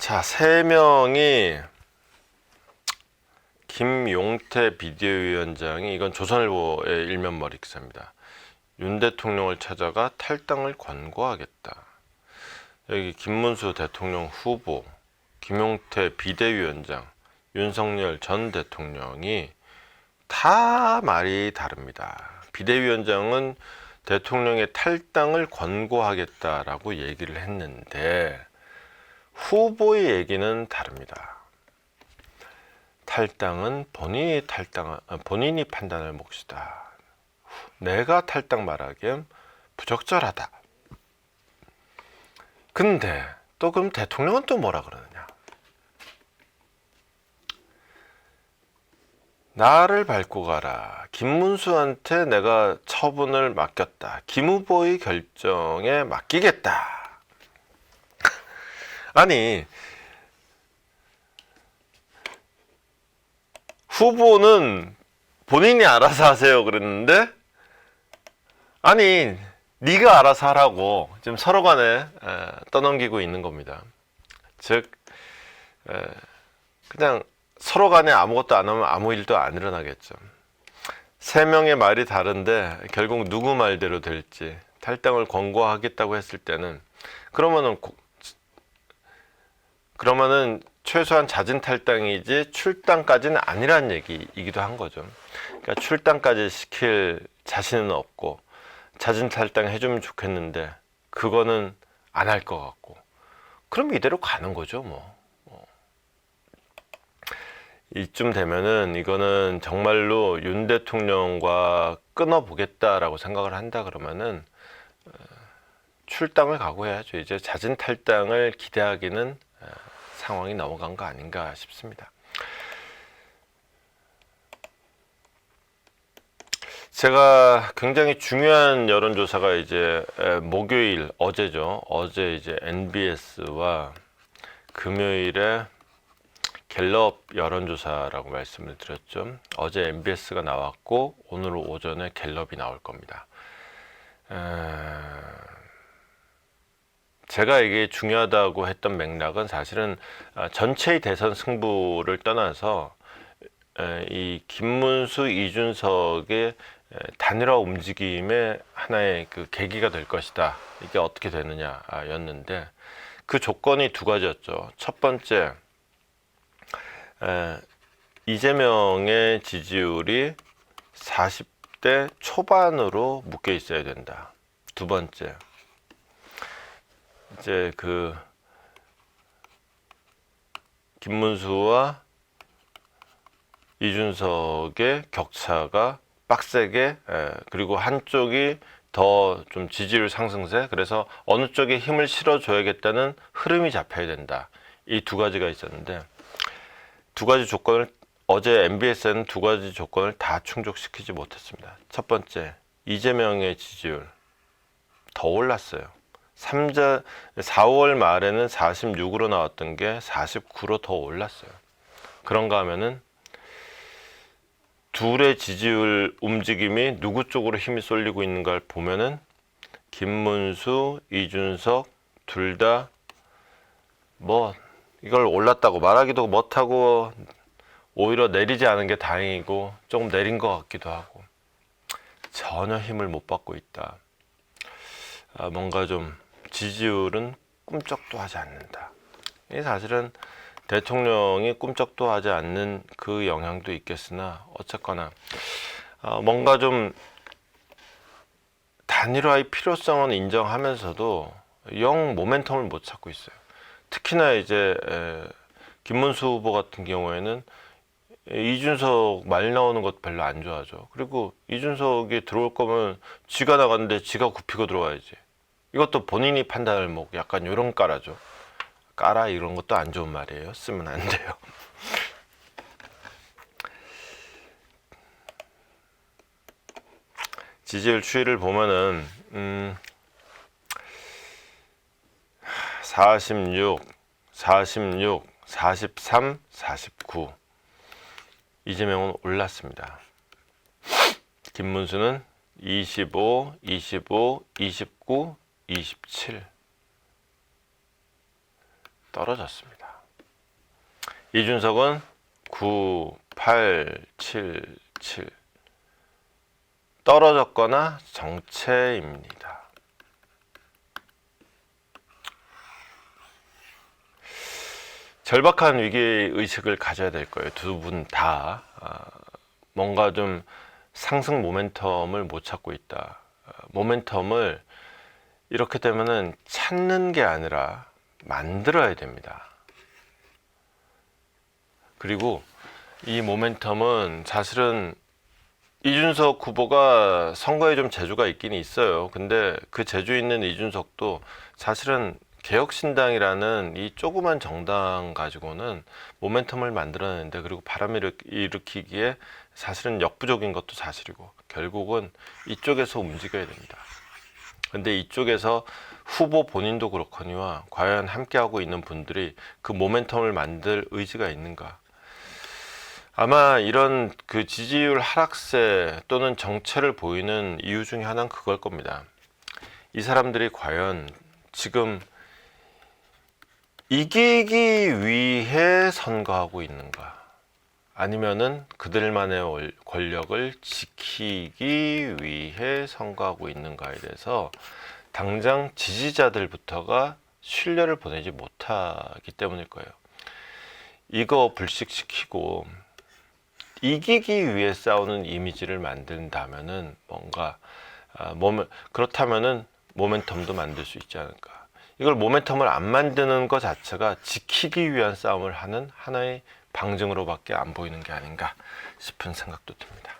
자, 세 명이 김용태 비대위원장이 이건 조선일보의 일면머리 기사입니다. 윤 대통령을 찾아가 탈당을 권고하겠다. 여기 김문수 대통령 후보, 김용태 비대위원장, 윤석열 전 대통령이 다 말이 다릅니다. 비대위원장은 대통령의 탈당을 권고하겠다라고 얘기를 했는데 후보의 얘기는 다릅니다. 탈당은 본인이 탈당 아, 본인이 판단할 몫이다. 내가 탈당 말하기엔 부적절하다. 근데 또 그럼 대통령은 또 뭐라 그러느냐? 나를 밟고 가라. 김문수한테 내가 처분을 맡겼다. 김 후보의 결정에 맡기겠다. 아니, 후보는 본인이 알아서 하세요 그랬는데 아니 네가 알아서 하라고 지금 서로 간에 에, 떠넘기고 있는 겁니다. 즉 에, 그냥 서로 간에 아무것도 안 하면 아무 일도 안 일어나겠죠. 세 명의 말이 다른데 결국 누구 말대로 될지 탈당을 권고하겠다고 했을 때는 그러면은 고- 그러면은 최소한 자진 탈당이지 출당까지는 아니란 얘기이기도 한 거죠. 그러니까 출당까지 시킬 자신은 없고 자진 탈당 해주면 좋겠는데 그거는 안 할 것 같고 그럼 이대로 가는 거죠 뭐. 뭐. 이쯤 되면은 이거는 정말로 윤 대통령과 끊어보겠다라고 생각을 한다 그러면은 어, 출당을 각오해야죠. 이제 자진 탈당을 기대하기는 어, 상황이 넘어간 거 아닌가 싶습니다. 제가 굉장히 중요한 여론조사가 이제 에, 목요일 어제죠. 어제 이제 NBS와 금요일에 갤럽 여론조사라고 말씀을 드렸죠. 어제 MBS가 나왔고 오늘 오전에 갤럽이 나올 겁니다. 에, 제가 이게 중요하다고 했던 맥락은 사실은 아, 전체의 대선 승부를 떠나서 에, 이 김문수, 이준석의 에, 단일화 움직임의 하나의 그 계기가 될 것이다. 이게 어떻게 되느냐였는데 그 조건이 두 가지였죠. 첫 번째, 에, 이재명의 지지율이 40대 초반으로 묶여 있어야 된다. 두 번째, 이제 그 김문수와 이준석의 격차가 빡세게 에, 그리고 한쪽이 더 좀 지지율 상승세 그래서 어느 쪽에 힘을 실어줘야겠다는 흐름이 잡혀야 된다. 이 두 가지가 있었는데 두 가지 조건을 어제 MBS는 두 가지 조건을 다 충족시키지 못했습니다. 첫 번째 이재명의 지지율 더 올랐어요 3자 4월 말에는 46으로 나왔던 게 49로 더 올랐어요. 그런가 하면은 둘의 지지율 움직임이 누구 쪽으로 힘이 쏠리고 있는가를 보면은 김문수, 이준석 둘 다 뭐 이걸 올랐다고 말하기도 못하고 오히려 내리지 않은 게 다행이고 조금 내린 것 같기도 하고 전혀 힘을 못 받고 있다. 아, 뭔가 좀 지지율은 꿈쩍도 하지 않는다. 이 사실은 대통령이 꿈쩍도 하지 않는 그 영향도 있겠으나 어쨌거나 어, 뭔가 좀 단일화의 필요성은 인정하면서도 영 모멘텀을 못 찾고 있어요. 특히나 이제 에, 김문수 후보 같은 경우에는 이준석 말 나오는 것 별로 안 좋아하죠. 그리고 이준석이 들어올 거면 지가 나갔는데 지가 굽히고 들어와야지. 이것도 본인이 판단을 뭐 약간 요런 까라죠. 까라 이런 것도 안 좋은 말이에요. 쓰면 안 돼요. 지지율 추이를 보면은 음 46, 46, 43, 49 이재명은 올랐습니다. 김문수는 25, 25, 29, 27. 떨어졌습니다. 이준석은 9, 8, 7, 7 떨어졌거나 정체입니다. 절박한 위기 의식을 가져야 될 거예요. 두 분 다 뭔가 좀 상승 모멘텀을 못 찾고 있다. 아, 모멘텀을 이렇게 되면은 찾는 게 아니라 만들어야 됩니다. 그리고 이 모멘텀은 사실은 이준석 후보가 선거에 좀 재주가 있긴 있어요. 근데 그 재주 있는 이준석도 사실은 개혁신당이라는 이 조그만 정당 가지고는 모멘텀을 만들어내는데 그리고 바람을 일으- 일으키기에 사실은 역부족인 것도 사실이고 결국은 이쪽에서 움직여야 됩니다. 근데 이쪽에서 후보 본인도 그렇거니와 과연 함께하고 있는 분들이 그 모멘텀을 만들 의지가 있는가? 아마 이런 그 지지율 하락세 또는 정체를 보이는 이유 중에 하나는 그걸 겁니다. 이 사람들이 과연 지금 이기기 위해 선거하고 있는가? 아니면은 그들만의 월- 권력을 지키기 위해 선거하고 있는가에 대해서 당장 지지자들부터가 신뢰를 보내지 못하기 때문일 거예요. 이거 불식시키고 이기기 위해 싸우는 이미지를 만든다면은 뭔가 아, 몸 그렇다면은 모멘텀도 만들 수 있지 않을까. 이걸 모멘텀을 안 만드는 것 자체가 지키기 위한 싸움을 하는 하나의 방증으로밖에 안 보이는 게 아닌가 싶은 생각도 듭니다.